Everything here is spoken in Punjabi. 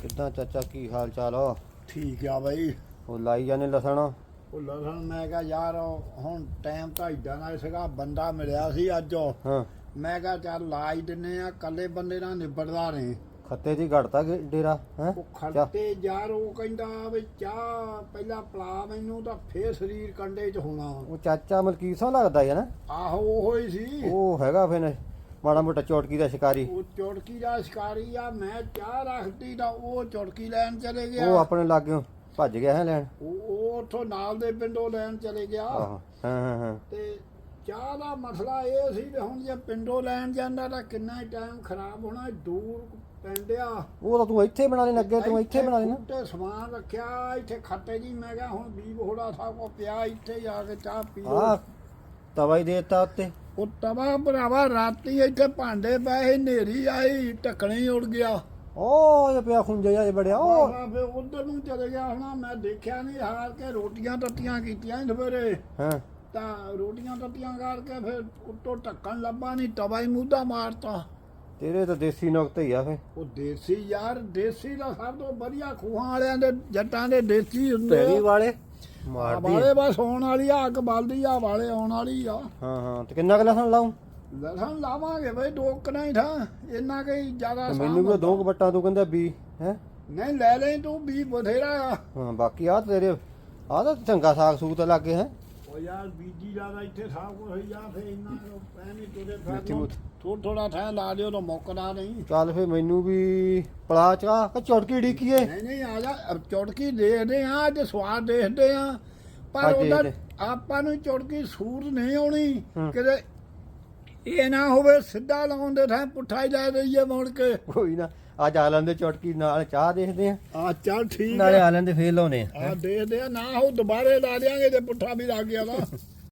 ਕਿੱਦਾਂ ਚਾਚਾ ਕੀ ਹਾਲ ਚਾਲ ਆ? ਠੀਕ ਆ ਬਈ। ਉਹ ਲਾਈ ਜਾਣੇ ਲਸਣ? ਉਹ ਲਸਣ ਮੈਂ ਕਿਹਾ ਯਾਰ ਹੁਣ ਟਾਈਮ ਤਾਂ ਇਦਾਂ ਦਾ ਸੀਗਾ ਬੰਦਾ ਮਿਲਿਆ ਸੀ ਅੱਜ। ਹਾਂ। ਮੈਂ ਕਿਹਾ ਚੱਲ ਲਾ ਹੀ ਦਿੰਨੇ ਆ ਕੱਲੇ ਬੰਦੇ ਨਾਲ ਨਿਬੜਦਾ ਨਹੀਂ ਖੱਤੇ ਦੀ ਘੜਤਾ ਡੇਰਾ ਹੈ? ਉਹ ਖੜਤੇ ਯਾਰ ਉਹ ਕਹਿੰਦਾ ਵੀ ਚਾਹ ਪਹਿਲਾਂ ਪਲਾ ਮੈਨੂੰ ਤਾਂ ਫੇਰ ਸਰੀਰ ਕੰਡੇ 'ਚ ਹੋਣਾ। ਉਹ ਚਾਚਾ ਮਲਕੀਤ ਸਿੰਘ ਲੱਗਦਾ ਹੈ ਨਾ? ਆਹੋ ਉਹ ਹੀ ਸੀ। ਉਹ ਹੈਗਾ ਫਿਰ ਮਾੜਾ ਮੋਟਾ ਚੋਟਕੀ ਦਾ ਸ਼ਿਕਾਰੀ। ਉਹ ਚੁਟਕੀ ਦਾ ਸ਼ਿਕਾਰੀ ਆ ਮੈਂ ਚਾਹ ਰੱਖਤੀ ਤਾਂ ਉਹ ਚੁਟਕੀ ਲੈਣ ਚਲੇ ਗਿਆ। ਉਹ ਆਪਣੇ ਲਾਗਿਓ ਭੱਜ ਗਿਆ ਹੈ ਲੈਣ। ਉਹ ਉਹ ਉੱਥੋਂ ਨਾਲ ਦੇ ਪਿੰਡੋਂ ਲੈਣ ਚਲੇ ਗਿਆ। ਆਹੋ ਹਾਂ ਹਾਂ ਹਾਂ। ਤੇ ਚਾਹ ਦਾ ਮਸਲਾ ਇਹ ਸੀ ਵੀ ਹੁਣ ਜੇ ਪਿੰਡੋਂ ਲੈਣ ਜਾਂਦਾ ਤਾਂ ਕਿੰਨਾ ਟਾਈਮ ਖਰਾਬ ਹੋਣਾ ਦੂਰ ਪੈਂਦਿਆ ਉਹ ਤਾਂ ਤੂੰ ਇੱਥੇ ਬਣਾ ਲੈਣ ਅੱਗੇ ਤੂੰ ਇੱਥੇ ਬਣਾ ਲੈਣਾ। ਤੇ ਸਮਾਨ ਰੱਖਿਆ ਇੱਥੇ ਖਾਤੇ ਜੀ ਮੈਂ ਕਿਹਾ ਹੁਣ ਬੀਬ ਹੋੜਾ ਸਾਹਿਬ ਕੋ ਪਿਆ ਇੱਥੇ ਜਾ ਕੇ ਚਾਹ ਪੀ ਲਓ। ਆ ਤਵਾ ਹੀ ਦੇਤਾ ਉੱਤੇ। ਉਹ ਤਵਾ ਭਰਾਵਾ ਰਾਤੀ ਇੱਥੇ ਭਾਂਡੇ ਪਏ ਸੀ, ਹਨੇਰੀ ਆਈ ਢੱਕਣੇ ਹੀ ਉੜ ਗਿਆ। ਉਹ ਇਹ ਪਿਆ ਖੁੰਝੇ ਜਿਹਾ ਬੜਿਆ ਉਹ ਫਿਰ ਉਧਰ ਨੂੰ ਚਲੇ ਗਿਆ ਹੁਣ। ਮੈਂ ਦੇਖਿਆ ਨਹੀਂ ਹਾਰ ਕੇ ਰੋਟੀਆਂ ਟੱਟੀਆਂ ਕੀਤੀਆਂ ਸਵੇਰੇ। ਹਾਂ। ਤਾਂ ਰੋਟੀਆਂ ਟੱਟੀਆਂ ਕਰਕੇ ਫਿਰ ਉੱਤੋਂ ਢੱਕਣ ਲੱਭਾ ਨਹੀਂ ਤਵਾ ਹੀ ਮੂਧਾ ਮਾਰਤਾ। ਤੇਰੇ ਤਾਂ ਦੇਸੀ ਨੁਕਤੇ ਹੀ ਆ ਫੇ। ਉਹ ਦੇਸੀ ਯਾਰ ਦੇਸੀ ਦਾ ਸਭ ਤੋਂ ਵਧੀਆ ਖੂਹਾਂ ਵਾਲਿਆਂ ਦੇ ਜੱਟਾਂ ਦੇ ਦੇਸੀ ਹੁੰਦੇ ਤੇਰੀ ਵਾਲੇ। ਮਾਰਦੀ ਵਾਲੇ ਬਸ ਆਉਣ ਵਾਲੀ ਆ ਅੱਗ ਬਲਦੀ ਆ ਵਾਲੇ ਆਉਣ ਵਾਲੀ ਆ। ਹਾਂ ਹਾਂ। ਤੇ ਕਿੰਨਾ ਕੁ ਲਸਣ ਲਾਉਂ ਲਸਣ ਲਾਵਾਂਗੇ ਬਈ ਕਨਾ ਹੀ ਥਾਂ। ਇੰਨਾ ਕਿ ਜ਼ਿਆਦਾ ਮੈਨੂੰ ਵੀ ਦੋ ਕੁ ਬੱਟਾਂ ਤੂੰ ਕਹਿੰਦਾ ਬੀ ਹੈ? ਨਹੀਂ ਲੈ ਲੈ ਤੂੰ ਵੀ ਬਥੇਰਾ ਆ। ਹਾਂ ਬਾਕੀ ਆ ਤੇਰੇ ਆ ਤਾਂ ਚੰਗਾ ਸਾਗ ਸੂਗ ਤਾਂ ਲੱਗੇ ਹੈ? ਉਹ ਯਾਰ ਬੀਜੀ ਜ਼ਿਆਦਾ ਇੱਥੇ ਸਭ ਕੁਝ ਹੋਈ ਜਾ ਫੇ ਇੰਨਾ ਪੈ ਨਹੀਂ ਤੁਰੇ ਮਿੱਠੀ ਫਿਰ ਮੁੱਠ। ਥੋੜਾ ਥੋੜਾ ਥਾਂ ਲਾ ਦਿਓ ਤਾਂ ਮੁੱਕਦਾ ਨਹੀਂ ਚੱਲ ਫੇ ਮੈਨੂੰ ਵੀ ਪਲਾ ਚਾ ਕਿ ਚੁਟਕੀ ਢੀਕੀਏ ਨਹੀਂ ਨਹੀਂ ਆ ਜਾ ਅਬ ਚੁਟਕੀ ਦੇਖਦੇ ਆ ਅੱਜ ਸਵਾਦ ਦੇਖਦੇ ਆ ਪਰ ਉਹਦਾ। ਆਪਾਂ ਨੂੰ ਚੁਟਕੀ ਸੂਰ ਨਹੀਂ ਆਉਣੀ ਹੂੰ। ਕਿਤੇ ਇਹ ਨਾ ਹੋਵੇ ਸਿੱਧਾ ਲਾਉਣ ਦੇ ਥਾਂ ਪੁੱਠਾ ਹੀ ਲੈ ਦਈਏ ਮੁੜ ਕੇ ਕੋਈ ਨਾ ਅੱਜ ਆ ਲੈਂਦੇ ਚੁਟਕੀ ਨਾਲ ਚਾਹ ਦੇਖਦੇ ਆ। ਆ ਚੱਲ ਠੀਕ ਨਾਲੇ ਆ। ਆ ਲੈਂਦੇ ਫੇਰ ਲਾਉਨੇ ਆ। ਆ ਦੇਖਦੇ ਆ ਨਾ ਹੋ ਦੁਬਾਰੇ ਲਾ ਦਿਆਂਗੇ ਤੇ ਪੁੱਠਾ ਵੀ ਲੱਗ ਗਿਆ ਵਾ